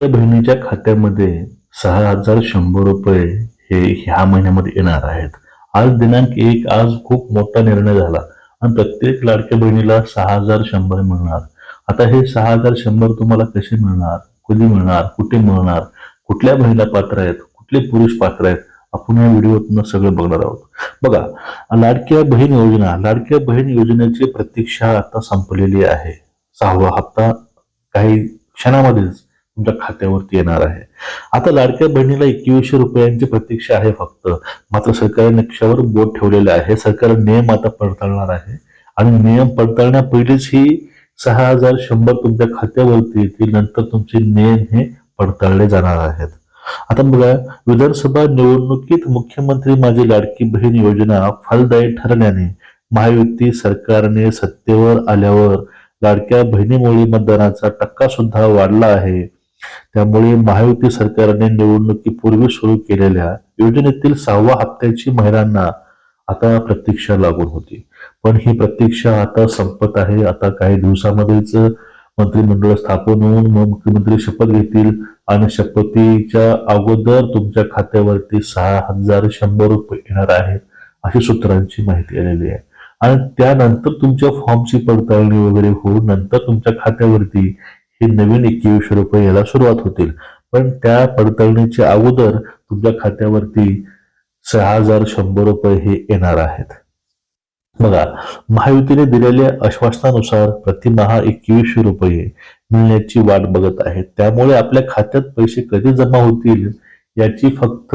त्या बहिणीच्या खात्यामध्ये सहा हजार शंभर रुपये हे ह्या महिन्यामध्ये येणार आहेत. आज दिनांक एक आज खूप मोठा निर्णय झाला. आणि प्रत्येक लाडक्या बहिणीला सहा हजार शंभर मिळणार. आता हे सहा हजार शंभर तुम्हाला कसे मिळणार? कधी मिळणार? कुठे मिळणार? कुठल्या महिला पात्र आहेत? कुठले पुरुष पात्र आहेत? आपण या व्हिडिओतून सगळं बघणार आहोत. बघा लाडक्या बहीण योजना लाडक्या बहीण योजनेची प्रतीक्षा आता संपलेली आहे. सहावा हप्ता काही क्षणामध्येच. तुमच्या खात्यावरती येणार आहे. आता लाडक्या बहिणीला एकवीसशे रुपयांची प्रतीक्षा आहे फक्त. मात्र सरकारने नक्षावर बोट ठेवलेले आहे. सरकार नियम आता पडताळणार आहे. आणि नियम पडताळण्यापैकीच ही सहा हजार शंभर तुमच्या खात्यावरती येतील. नंतर तुमचे नियम हे पडताळले जाणार आहेत. आता बघा विधानसभा निवडणुकीत मुख्यमंत्री माझी लाडकी बहीण योजना फलदायी ठरल्याने महायुती सरकारने सत्तेवर आल्यावर लाडक्या बहिणीमुळे मतदानाचा टक्का सुद्धा वाढला आहे. त्यामुळे महायुती सरकारने निवडणुकीपूर्वी सुरू केलेल्या योजनेतील सहावा हप्त्याची महिलांना आता प्रतीक्षा लागून होती. पण ही प्रतीक्षा आता संपत आहे. आता काही दिवसामध्येच मंत्रिमंडळ स्थापन होऊन मुख्यमंत्री शपथ घेतील आणि शपथीच्या अगोदर तुमच्या खात्यावरती सहा हजार शंभर रुपये येणार आहेत अशी सूत्रांची माहिती आलेली आहे. आणि त्यानंतर तुमच्या फॉर्मची पडताळणी वगैरे होऊन नंतर तुमच्या खात्यावरती हे नवीन एकवीसशे रुपये याला सुरुवात होतील. पण त्या पडताळणीच्या अगोदर तुमच्या खात्यावरती सहा हजार शंभर रुपये हे येणार आहेत. बघा महायुतीने दिलेल्या आश्वासनानुसार प्रतिमहा एकवीसशे रुपये मिळण्याची वाट बघत आहेत. त्यामुळे आपल्या खात्यात पैसे कधी जमा होतील याची फक्त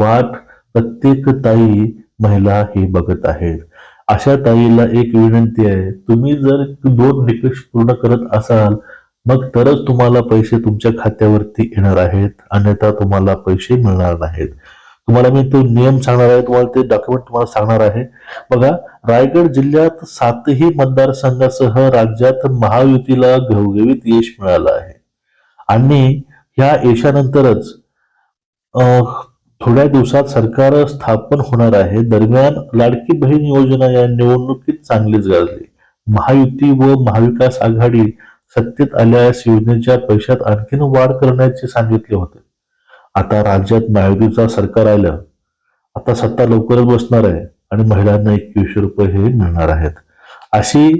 वाट प्रत्येक ताई महिला हे बघत आहेत. अशा ताईला एक विनंती आहे तुम्ही जर दोन निकष पूर्ण करत असाल मग तरच तुम्हाला पैसे तुमच्या खात्यावरती येणार आहेत अन्यथा तुम्हाला पैसे मिळणार नाहीत. तुम्हाला मी तो नियम सांगणार आहे तुम्हाला ते डॉक्युमेंट तुम्हाला सांगणार आहे. बघा रायगड जिल्ह्यात सातही मतदारसंघासह राज्यात महायुतीला घवघवीत यश मिळालं आहे. आणि ह्या यशानंतरच थोड्या दिवसात सरकार स्थापन होणार आहे. दरम्यान लाडकी बहीण योजना या निवडणुकीत चांगलीच गाजली. महायुती व महाविकास आघाडी सत्तेत आल्यास योजनेच्या पैशात आणखीन वाढ करण्याचे सांगितले होते. आता राज्यात महायुतीचा सरकार आलं आता सत्ता लवकरच बसणार आहे आणि महिलांना एकवीसशे रुपये हे मिळणार आहेत. अशी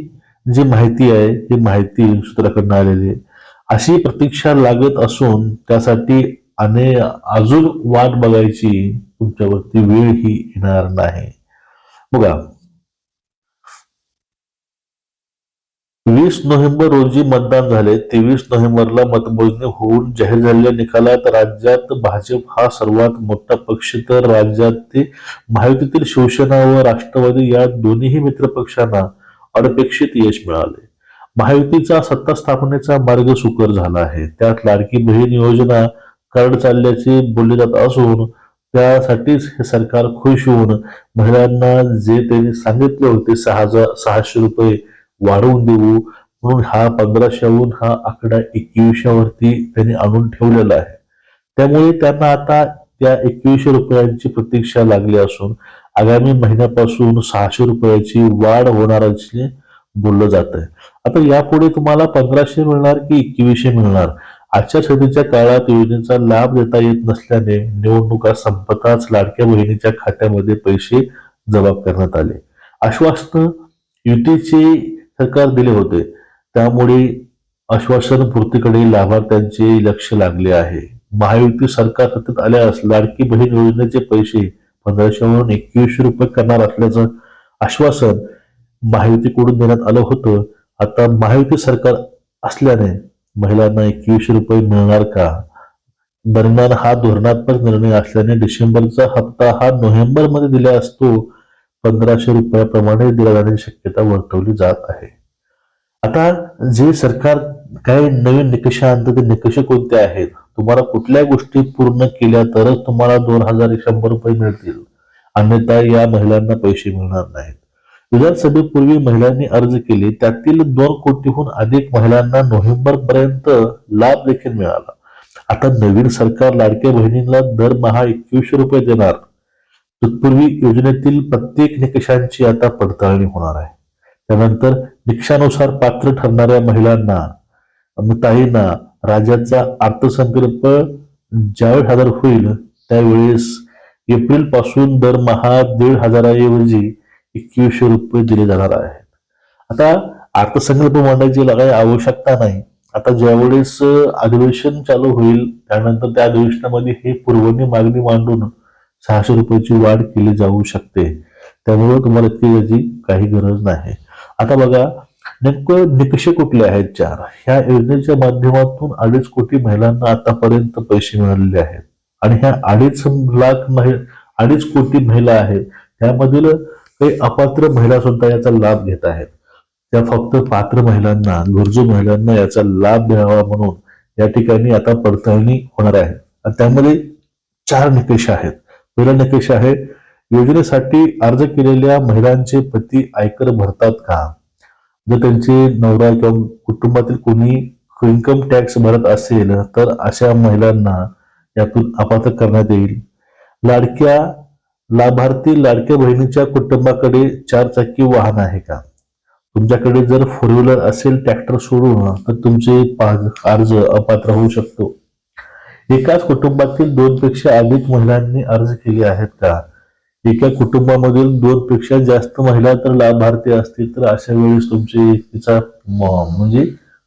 जी माहिती आहे ती माहिती सूत्राकडनं आलेली आहे अशी प्रतीक्षा लागत असून त्यासाठी आणि अजून वाट बघायची तुमच्यावरती वेळ ही येणार नाही. बघा वीस नोव्हेंबर रोजी मतदान झाले. तेवीस नोव्हेंबरला मतमोजणी होऊन जाहीर झालेल्या निकालात राज्यात भाजप हा सर्वात मोठा पक्ष. तर राज्यात ते महायुतीतील शिवसेना व राष्ट्रवादी या दोन्ही मित्रपक्षांना अनपेक्षित यश मिळाले. महायुतीचा सत्ता स्थापनेचा मार्ग सुकर झाला आहे. त्यात लाडकी बहीण योजना करड चालल्याचे बोलले जात असून त्यासाठीच हे सरकार खुश होऊन महिलांना जे त्यांनी सांगितले होते सहा हजार सहाशे रुपये वाढवून देऊ. म्हणून हा पंधराशेहून हा आकडा एकवीसशेवरती त्यांनी आणून ठेवलेला आहे. त्यामुळे त्यांना आता त्या एकवीसशे रुपयांची प्रतीक्षा लागली असून आगामी महिन्यापासून सहाशे रुपयाची वाढ होणार असल्याचे बोललं जात आहे. आता यापुढे तुम्हाला पंधराशे मिळणार की एकवीसशे मिळणार? आचारसंहितेच्या काळात योजनेचा लाभ देता येत नसल्याने निवडणुका संपताच लाडक्या बहिणीच्या खात्यामध्ये पैसे जमा करण्यात आले. आश्वासन युतीचे सरकार दिले होते. त्यामुळे आश्वासन पूर्तीकडे लाभार्थ्यांचे लक्ष लागले आहे. महायुती सरकार सतत आल्यास लाडकी बहीण योजनेचे पैसे पंधराशेवरून एकवीसशे रुपये करणार असल्याचं आश्वासन महायुतीकडून देण्यात आलं होतं. आता महायुती सरकार असल्याने महिलांना एकवीसशे रुपये मिळणार का? दरम्यान हा धोरणात्मक निर्णय असल्याने डिसेंबरचा हप्ता हा नोव्हेंबरमध्ये दिला असतो. पंधराशे रुपयाप्रमाणे दिला जाण्याची शक्यता वर्तवली जात आहे. आता जे सरकार काही नवीन निकष आणतं ते निकष कोणते आहेत? तुम्हाला कुठल्या गोष्टी पूर्ण केल्या तरच तुम्हाला दोन हजार शंभर रुपये मिळतील. अन्यथा या महिलांना पैसे मिळणार नाहीत. विधानसभेपूर्वी महिलांनी अर्ज केले त्यातील दोन कोटीहून अधिक महिलांना नोव्हेंबर पर्यंत लाभ देखील मिळाला. आता नवीन सरकार लाडक्या बहिणींना दरमहा एकवीसशे रुपये देणार. तत्पूर्वी योजनेतील प्रत्येक निकषांची आता पडताळणी होणार आहे. त्यानंतर निकषानुसार पात्र ठरणाऱ्या महिलांना ताईंना राज्याचा अर्थसंकल्प ज्यावेळी सादर होईल त्यावेळेस एप्रिलपासून दरमहा दीड हजाराऐवजी एकवीसशे रुपये दिले जाणार आहेत. आता अर्थसंकल्प मांडायची काही आवश्यकता नाही. आता ज्यावेळेस अधिवेशन चालू होईल त्यानंतर त्या अधिवेशनामध्ये हे पूर्वनी मागणी मांडून सहाशे रुपयाची वाढ केली जाऊ शकते. त्यामुळे तुम्हाला इतकी याची काही गरज नाही. आता बघा नेमकं निकष कुठले आहेत चार? ह्या योजनेच्या माध्यमातून अडीच कोटी महिलांना आतापर्यंत पैसे मिळालेले आहेत. आणि ह्या अडीच लाख महि अडीच कोटी महिला आहेत. त्यामधील काही अपात्र महिला सुद्धा याचा लाभ घेत आहेत. त्या फक्त पात्र महिलांना गरजू महिलांना याचा लाभ मिळावा म्हणून या ठिकाणी आता पडताळणी होणार आहे. आणि त्यामध्ये चार निकष आहेत. पहिला निकष आहे. योजनेसाठी अर्ज केलेल्या महिलांचे पती आयकर भरतात का? जर त्यांचे नवरा किंवा कुटुंबातील कोणी इन्कम टॅक्स भरत असेल तर अशा महिलांना यातून अपात्र करण्यात येईल. लाडक्या लाभार्थी लाडक्या बहिणीच्या कुटुंबाकडे चार चाकी वाहन आहे का? तुमच्याकडे जर फोर व्हीलर असेल ट्रॅक्टर सोडून तर तुमचे अर्ज अपात्र होऊ शकतो. एकाच कुटुंबातील दोन पेक्षा अधिक महिलांनी अर्ज केले आहेत का? एका कुटुंबामधील दोन पेक्षा जास्त महिला तर लाभार्थी असतील तर अशा वेळेस तुमचे तिचा म्हणजे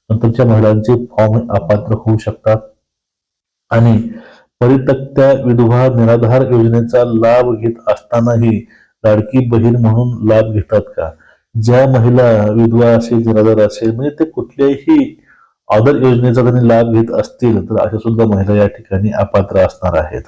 नंतरच्या महिलांचे फॉर्म अपात्र होऊ शकतात. आणि परितक्त्या विधवा निराधार योजनेचा लाभ घेत असतानाही लाडकी बहीण म्हणून लाभ घेतात का? ज्या महिला विधवा असेल निराधार असेल म्हणजे ते कुठल्याही आदर योजनेचा त्यांनी लाभ घेत असतील तर अशा सुद्धा महिला या ठिकाणी अपात्र असणार आहेत.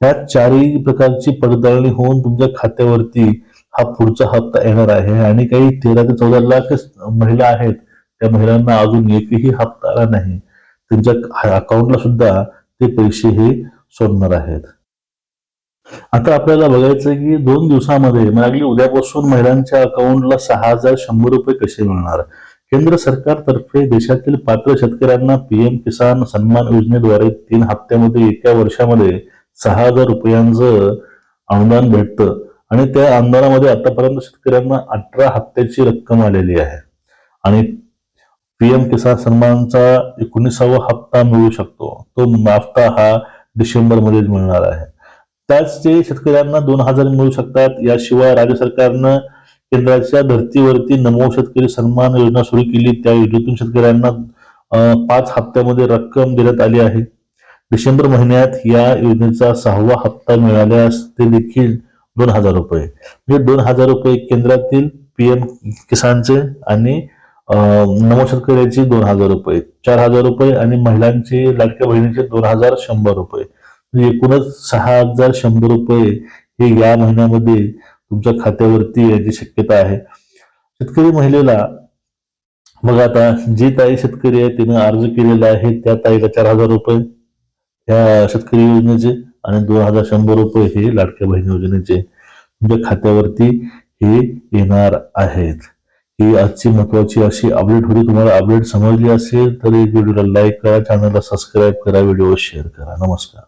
ह्या चारही प्रकारची पडताळणी होऊन तुमच्या खात्यावरती हा पुढचा हप्ता येणार आहे आणि काही तेरा ते चौदा लाख महिला आहेत त्या महिलांना अजून एकही हप्ता आला नाही. त्यांच्या अकाउंटला सुद्धा ते पैसे हे सोडणार आहेत. आता आपल्याला बघायचं की दोन दिवसामध्ये म्हणजे मागली उद्यापासून महिलांच्या अकाउंटला सहा हजार शंभर रुपये कसे मिळणार? केंद्र सरकारतर्फे देशातील पात्र शेतकऱ्यांना पीएम किसान सन्मान योजनेद्वारे तीन हप्त्यामध्ये एका वर्षामध्ये सहा हजार रुपयांचं अनुदान भेटतं. आणि त्या अनुदानामध्ये आतापर्यंत शेतकऱ्यांना अठरा हप्त्याची रक्कम आलेली आहे. आणि पीएम किसान सन्मानचा एकोणीसावा हप्ता मिळू शकतो. तो हप्ता हा डिसेंबर मध्येच मिळणार आहे. त्याच ते शेतकऱ्यांना दोन हजार मिळू शकतात. याशिवाय राज्य सरकारनं केंद्राच्या धर्तीवरती नमो शेतकरी सन्मान योजना सुरू केली. त्या योजनेतून शेतकऱ्यांना पाच हप्त्यामध्ये रक्कम देण्यात आली आहे. डिसेंबर महिन्यात या योजनेचा सहावा हप्ता मिळाल्यास ते देखील दोन हजार रुपये. म्हणजे दोन हजार रुपये केंद्रातील पीएम किसानचे आणि नमो शेतकऱ्याचे दोन हजार रुपये चार हजार रुपये आणि महिलांचे लाडक्या बहिणीचे दोन हजार शंभर रुपये. म्हणजे एकूणच सहा हजार शंभर रुपये हे या महिन्यामध्ये तुमच्या खात्यावरती याची शक्यता आहे. शेतकरी महिलेला मग आता जी ताई शेतकरी आहे तिने अर्ज केलेला आहे त्या ताईला चार हजार रुपये या शेतकरी योजनेचे आणि दोन हजार शंभर रुपये हे लाडक्या बहीण योजनेचे तुमच्या खात्यावरती हे येणार आहेत. ही आजची महत्वाची अशी अपडेट होती. तुम्हाला अपडेट समजली असेल तर एक व्हिडिओला लाईक करा चॅनलला सबस्क्राईब करा व्हिडिओ शेअर करा. नमस्कार.